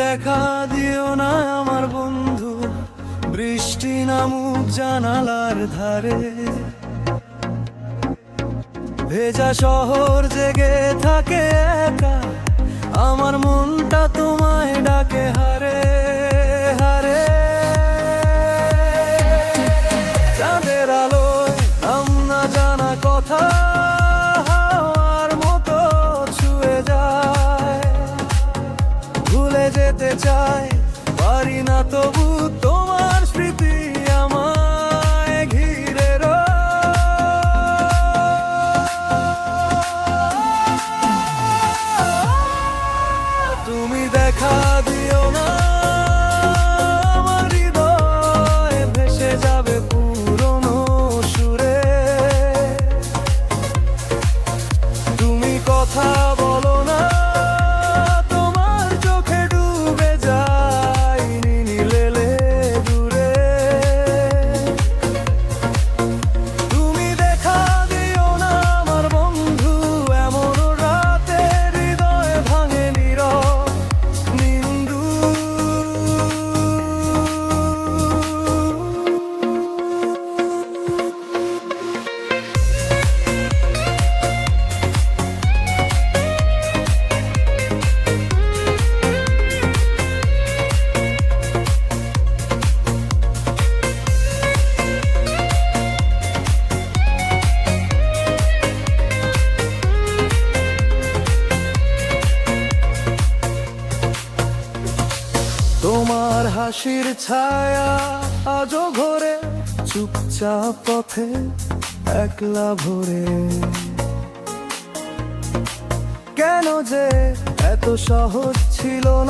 দেখা দিও না আমার বন্ধু। বৃষ্টি নামুক জানালার ধারে। ভেজা শহর জেগে থাকে একা। আমার মনটা তোমায় ডাকে হারে যেতে চাই পারি না তবু তোমার স্মৃতি আমায় ঘিরে। তুমি দেখা হাসির ছায়া আজও ঘরে চুপচাপ পথে একলা ভরে। কেন যে এত সহজ ছিল না